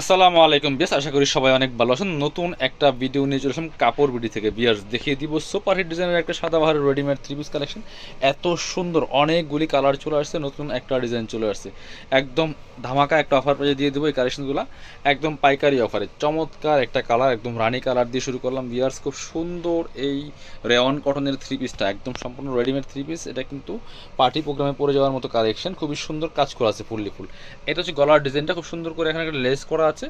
আসসালামু আলাইকুম বেশ আশা করি সবাই অনেক ভালো আছেন। নতুন একটা ভিডিও নিয়ে চলে কাপড় বিডি থেকে। বিয়ার্স দেখিয়ে দিব সুপার হিট ডিজাইনের একটা সাদা বাহারের রেডিমেড থ্রি পিস কালেকশন এত সুন্দর, অনেকগুলি কালার চলে আসছে, নতুন একটা ডিজাইন চলে আসছে। একদম ধামাকা একটা অফার পেয়ে দিয়ে দেবো এই কালেকশনগুলো একদম পাইকারি অফারে চমৎকার একটা কালার একদম রানি কালার দিয়ে শুরু করলাম। বিয়ার্স খুব সুন্দর এই রেওয়ান কটনের থ্রি পিসটা একদম সম্পূর্ণ রেডিমেড থ্রি পিস এটা কিন্তু পার্টি প্রোগ্রামে পরে যাওয়ার মতো কালেকশন খুবই সুন্দর, কাজ করা আছে ফুললি ফুল। এটা হচ্ছে গলার ডিজাইনটা খুব সুন্দর করে এখানে একটা লেস করা আছে।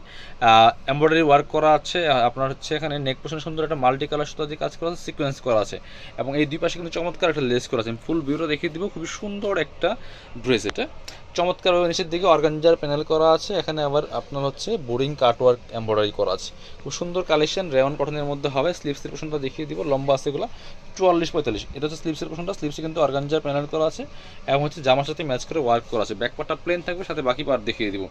এমব্রয়ডারি ওয়ার্ক করা আছে। আপনার হচ্ছে এখানে নেক পোশন সুন্দর একটা মাল্টি কালার সুতা দিয়ে কাজ করা আছে সিকোয়েন্স করা আছে। এবং এই দুই পাশে কিন্তু চমৎকার একটা লেস করা আছে। ফুল ভিউটা দেখিয়ে দিব। খুবই সুন্দর একটা ড্রেস এটা। চমৎকার ভাবে নিচের দিকে অর্গানজার প্যানেল করা আছে, এখানে আবার আপনার হচ্ছে বোরিং কাটওয়ার্ক এমব্রয়ডারি করা আছে। খুব সুন্দর কালেকশন রেওয়ান কটনের মধ্যে হবে স্লিপসের পোর্শনটা দেখিয়ে দিব, লম্বা আছে এগুলো, চুয়াল্লিশ পঁয়তাল্লিশ। এটা হচ্ছে স্লিপসের পোর্শনটা স্লিপসে কিন্তু অর্গানজার প্যানেল করা আছে, এবং হচ্ছে জামার সাথে ম্যাচ করে ওয়ার্ক করা আছে। ব্যাক পার্টটা প্লেন থাকবে, সাথে বাকি পার্ট দেখিয়ে দিব।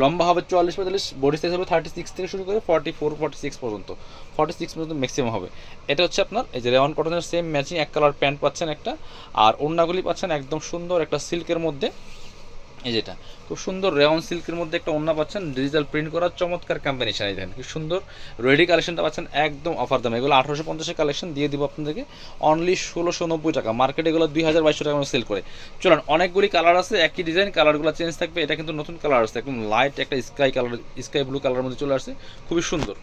লম্বা হবে চুয়াল্লিশ পঁয়তাল্লিশ বডি সাইজ হবে থার্টি সিক্স থেকে শুরু করে ফর্টি ফোর ফর্টি সিক্স পর্যন্ত। ফর্টি সিক্স পর্যন্ত ম্যাক্সিমাম হবে। এটা হচ্ছে আপনার, এই যে রেওয়ান কটনের সেম ম্যাচিং এক কালার প্যান্ট পাচ্ছেন একটা, আর ওড়নাগুলি পাচ্ছেন একদম সুন্দর একটা সিল্কের মধ্যে। এই যেটা, খুব সুন্দর রেওয়ান সিল্কের মধ্যে একটা ওড়না পাচ্ছেন ডিজিটাল প্রিন্ট করা, চমৎকার কম্বিনেশন এই দেখেন, কি সুন্দর রেডি কালেকশনটা পাচ্ছেন, একদম অফার দামে। এগুলো আঠারোশো পঞ্চাশের কালেকশন দিয়ে দিব আপনাদেরকে অনলি ষোলোশো নব্বই টাকা। মার্কেটে এগুলো দুই হাজার বাইশশো টাকা সেল করে। চলুন, অনেকগুলি কালার আছে, একই ডিজাইন কালারগুলো চেঞ্জ থাকবে, এটা কিন্তু নতুন কালার আসছে, একদম লাইট একটা স্কাই কালার স্কাই ব্লু কালারের মধ্যে চলে আসছে, খুবই সুন্দর।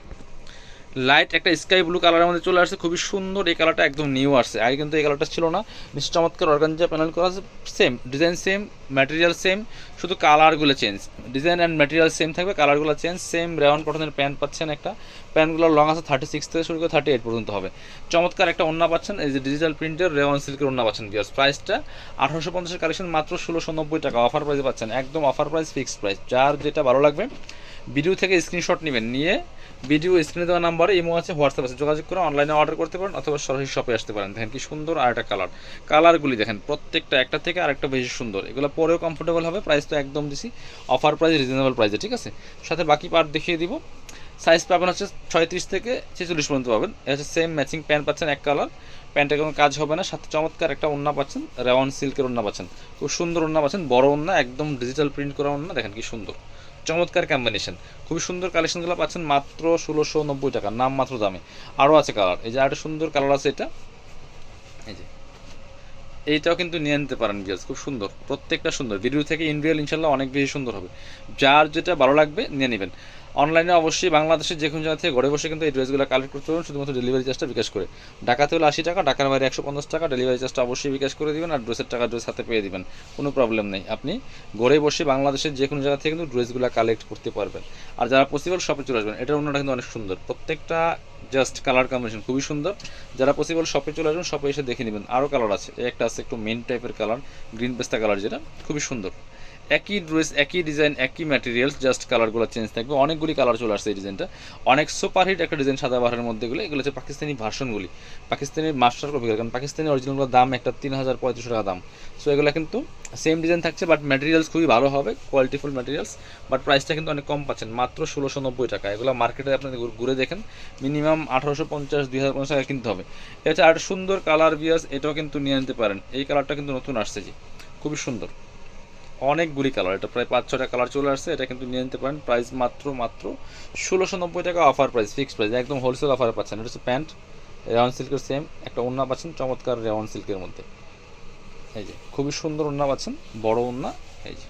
লাইট একটা স্কাই ব্লু কালারের মধ্যে চলে আসছে, খুবই সুন্দর। এই কালারটা একদম নিউ আসছে। আগে কিন্তু এই কালারটা ছিল না। বেশ চমৎকার অর্গানজা প্যানেল করা আছে। Same design same material same শুধু কালারগুলো change design and material same থাকবে কালারগুলো চেঞ্জ সেম রেওয়ান কটনের প্যান্ট পাচ্ছেন একটা। প্যান্টগুলো লং আছে থার্টি সিক্স থেকে শুরু করে থার্টি এইট পর্যন্ত হবে। চমৎকার একটা ওন্না পাচ্ছেন, এই যে ডিজিটাল প্রিন্টের রেওয়ান সিল্কের ওন্না পাচ্ছেন বিয়ার্স প্রাইসটা আঠারোশো পঞ্চাশের কালেকশন মাত্র ষোলোশো নব্বই টাকা। অফার প্রাইসে পাচ্ছেন, একদম অফার প্রাইস ফিক্সড প্রাইস যার যেটা ভালো লাগবে ভিডিও থেকে স্ক্রিনশট নেবেন। নিয়ে ভিডিও স্ক্রিনে দেওয়া নাম্বারে ইমো আছে, হোয়াটসঅ্যাপ আছে, যোগাযোগ করে অনলাইনে অর্ডার করতে পারেন অথবা সরাসরি শপে আসতে পারেন। দেখেন কি সুন্দর আর একটা কালার। কালারগুলি দেখেন, প্রত্যেকটা একটা থেকে আরেকটা বেশি সুন্দর। এগুলো পরেও কমফোর্টেবল হবে প্রাইস তো একদম দিছি। অফার প্রাইস রিজনেবল প্রাইসে ঠিক আছে? সাথে বাকি পার্ট দেখিয়ে দিব। সাইজ পাবেন হচ্ছে ছয়ত্রিশ থেকে ছেচল্লিশ পর্যন্ত পাবেন। এটা হচ্ছে সেম ম্যাচিং প্যান্ট পাচ্ছেন, এক কালার। প্যান্টের কোনো কাজ হবে না। সাথে চমৎকার একটা ওন্না পাচ্ছেন রেওয়ান সিল্কের ওন্না পাচ্ছেন। খুব সুন্দর ওন্না পাচ্ছেন, বড় ওন্না একদম ডিজিটাল প্রিন্ট করা ওন্না দেখেন কি সুন্দর। চমৎকার কম্বিনেশন খুবই সুন্দর কালেকশনগুলো পাচ্ছেন মাত্র ষোলোশো নব্বই টাকা, নাম মাত্র দামে। আরও আছে কালার এই যে আরেকটা সুন্দর কালার আছে এটা। এই যে, এইটাও কিন্তু নিয়ে নিতে পারেন গিয়ে খুব সুন্দর, প্রত্যেকটা সুন্দর। ভিডিও থেকে ইনরিয়াল ইনশাল্লাহ অনেক বেশি সুন্দর হবে। যার যেটা ভালো লাগবে নিয়ে নেবেন। অনলাইনে অবশ্যই বাংলাদেশের যে কোনো জায়গা থেকে ঘরে বসে কিন্তু এই ড্রেসগুলো কালেক্ট করতে পারবেন। শুধুমাত্র ডেলিভারি চার্জটা বিকাশ করে। ঢাকাতে হলে আশি টাকা, ঢাকার বাইরে একশো পঞ্চাশ টাকা ডেলিভারি চার্জটা অবশ্যই বিকাশ করে দেবেন আর ড্রেসের টাকা ড্রেস হাতে পেয়ে দিবেন। কোনো প্রবলেম নেই। আপনি ঘরে বসে বাংলাদেশের যে কোনো জায়গা থেকে কিন্তু ড্রেসগুলো কালেক্ট করতে পারবেন। আর যারা পসিবল শপে চলে আসবেন, এটার অন্যটা কিন্তু অনেক সুন্দর। প্রত্যেকটা জাস্ট কালার কম্বিনেশন খুবই সুন্দর। যারা পসিবল শপে চলে আসবেন শপে এসে দেখে নেবেন। আরও কালার আছে। একটা আছে একটু মেন টাইপের কালার গ্রিন পেস্তা কালার যেটা, খুবই সুন্দর। একই ড্রেস একই ডিজাইন একই ম্যাটেরিয়ালস জাস্ট কালারগুলো চেঞ্জ থাকবে। অনেকগুলি কালার চলে আসছে এই ডিজাইনটা অনেক সুপারহিট একটা ডিজাইন সাদা বাহারের মধ্যে এগুলো। এগুলো হচ্ছে পাকিস্তানি ভার্সনগুলি পাকিস্তানি মাস্টার কপি কারণ পাকিস্তানি অরিজিনালগুলোর দাম একটা তিন হাজার পঁয়ত্রিশশো টাকা দাম। সো এগুলো কিন্তু সেম ডিজাইন থাকছে বাট ম্যাটেরিয়ালস খুবই ভালো হবে কোয়ালিটিফুল ম্যাটেরিয়ালস বাট প্রাইসটা কিন্তু অনেক কম পাচ্ছেন। মাত্র ষোলোশো নব্বই টাকা। এগুলো মার্কেটে আপনি ঘুরে- দেখেন। মিনিমাম আঠারোশো পঞ্চাশ, দুই হাজার পঞ্চাশ টাকা কিনতে হবে। এটা আর সুন্দর কালার বিয়াস এটাও কিন্তু নিয়ে নিতে পারেন। এই কালারটা কিন্তু নতুন আসছে যে খুবই সুন্দর। অনেকগুলি কালার, এটা প্রায় পাঁচ ছটা কালার চলে আসছে, এটা কিন্তু নিয়ে নিতে পারেন। প্রাইস মাত্র মাত্র ষোলোশো নব্বই টাকা অফার প্রাইস ফিক্সড প্রাইস একদম হোলসেল অফারে পাচ্ছেন। এটা হচ্ছে প্যান্ট রেওয়ান সিল্কের সেম একটা ওন্না পাচ্ছেন, চমৎকার রেওয়ান সিল্কের মধ্যে। এই যে, খুবই সুন্দর ওন্না পাচ্ছেন, বড় ওন্না এই যে,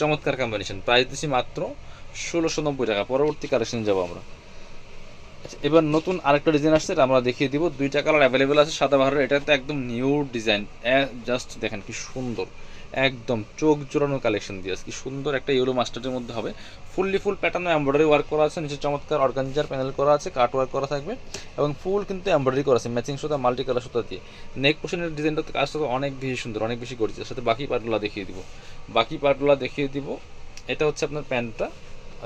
চমৎকার কম্বিনেশন প্রাইস দিচ্ছি মাত্র ষোলোশো নব্বই টাকা, পরবর্তী কালেকশন যাব আমরা। আচ্ছা এবার নতুন আরেকটা ডিজাইন আসছে, এটা আমরা দেখিয়ে দিব। দুইটা কালার অ্যাভেলেবেল আছে সাদা বাহারের এটা তো একদম নিউ ডিজাইন জাস্ট দেখেন কি সুন্দর। একদম চোখ জোড়ানো কালেকশন দিয়ে। কি সুন্দর একটা ইয়েলো মাস্টারের মধ্যে হবে। Fully full pattern embroidery work করা আছে, নিচে চমৎকার অর্গানজার প্যানেল করা আছে কাট ওয়ার্ক করা থাকবে এবং ফুল কিন্তু এমব্রয়ডারি করা আছে ম্যাচিং সুতা মাল্টি কালার সুতা দিয়ে। নেক পোশনের ডিজাইনটা কাজটা অনেক বেশি সুন্দর, অনেক বেশি করেছে সাথে বাকি পার্টগুলো দেখিয়ে দিব। বাকি পার্টগুলো দেখিয়ে দিব। এটা হচ্ছে আপনার প্যান্টটা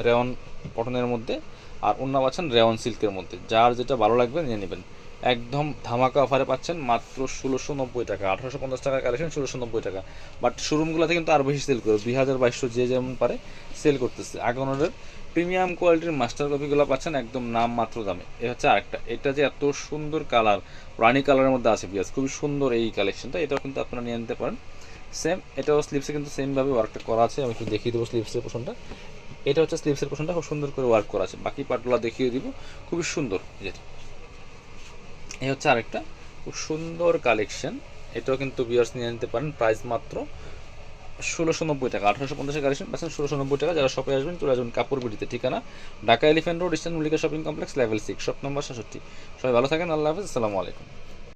রেওয়ান কটনের মধ্যে। আর অন্য পাচ্ছেন রেওয়ান সিল্কের মধ্যে। যার যেটা ভালো লাগবে নিয়ে নেবেন। একদম ধামাকা অফারে পাচ্ছেন মাত্র ষোলোশো নব্বই টাকা। আঠারোশো পঞ্চাশ টাকা কালেকশন ষোলোশো নব্বই টাকা। বাট শোরুমগুলোতে কিন্তু আরও বেশি সেল করে দুই হাজার বাইশশো যে যেমন পারে সেল করতেছে। আগনের প্রিমিয়াম কোয়ালিটির মাস্টার কপিগুলো পাচ্ছেন একদম নাম মাত্র দামে। এ হচ্ছে আরেকটা। এটা যে এত সুন্দর কালার রানি কালারের মধ্যে আছে পিয়াজ খুবই সুন্দর এই কালেকশনটা এটাও কিন্তু আপনারা নিয়ে নিতে পারেন। সেম এটাও স্লিপসে কিন্তু সেমভাবে ওয়ার্কটা করা আছে। আমি একটু দেখিয়ে দেবো স্লিপসের পোশনটা এটা হচ্ছে স্লিভসের পোর্শনটা খুব সুন্দর করে ওয়ার্ক করা আছে। বাকি পার্টগুলো দেখিয়ে দিব। খুবই সুন্দর। এই যে এই হচ্ছে আরেকটা। খুব সুন্দর কালেকশন এটাও কিন্তু বিয়ার্স নিয়ে নিতে পারেন। প্রাইস মাত্র ষোলোশো নব্বই টাকা। আঠারোশো পঞ্চাশের কালেকশন পাচ্ছেন ষোলোশো নব্বই টাকা। যারা শপে আসবেন, চলে আসবেন কাপড় ঠিকানা? Dhaka Elephant Road, Eastern Mallika shopping complex level six shop number সাতষট্টি সবাই ভালো থাকেন। আল্লাহ হাফিজ। আসসালামু আলাইকুম।